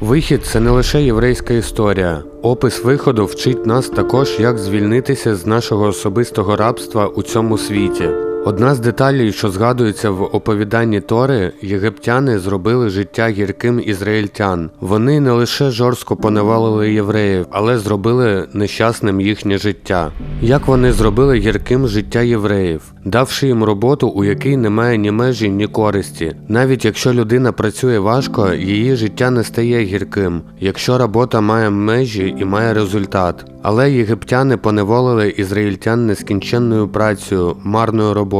Вихід це не лише єврейська історія. Опис виходу вчить нас також, як звільнитися з нашого особистого рабства у цьому світі. Одна з деталей, що згадується в оповіданні Тори, єгиптяни зробили життя гірким ізраїльтян. Вони не лише жорстко поневалили євреїв, але зробили нещасним їхнє життя. Як вони зробили гірким життя євреїв, давши їм роботу, у якій немає ні межі, ні користі. Навіть якщо людина працює важко, її життя не стає гірким, якщо робота має межі і має результат. Але єгиптяни поневолили ізраїльтян нескінченною працею, марною роботою.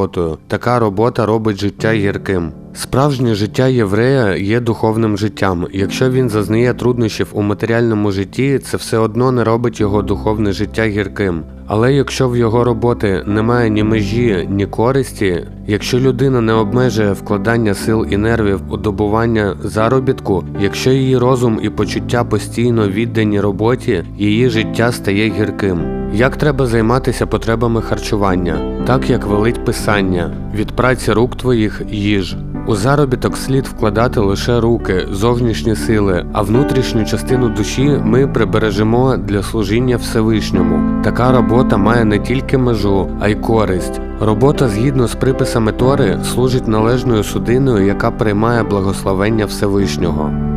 Така робота робить життя гірким. Справжнє життя єврея є духовним життям. Якщо він зазнає труднощів у матеріальному житті, це все одно не робить його духовне життя гірким. Але якщо в його роботи немає ні межі, ні користі, якщо людина не обмежує вкладання сил і нервів у добування заробітку, якщо її розум і почуття постійно віддані роботі, її життя стає гірким. Як треба займатися потребами харчування, так як велить писання, від праці рук твоїх їж. У заробіток слід вкладати лише руки, зовнішні сили, а внутрішню частину душі ми прибережемо для служіння Всевишньому. Така робота має не тільки межу, а й користь. Робота згідно з приписами Тори служить належною судиною, яка приймає благословення Всевишнього.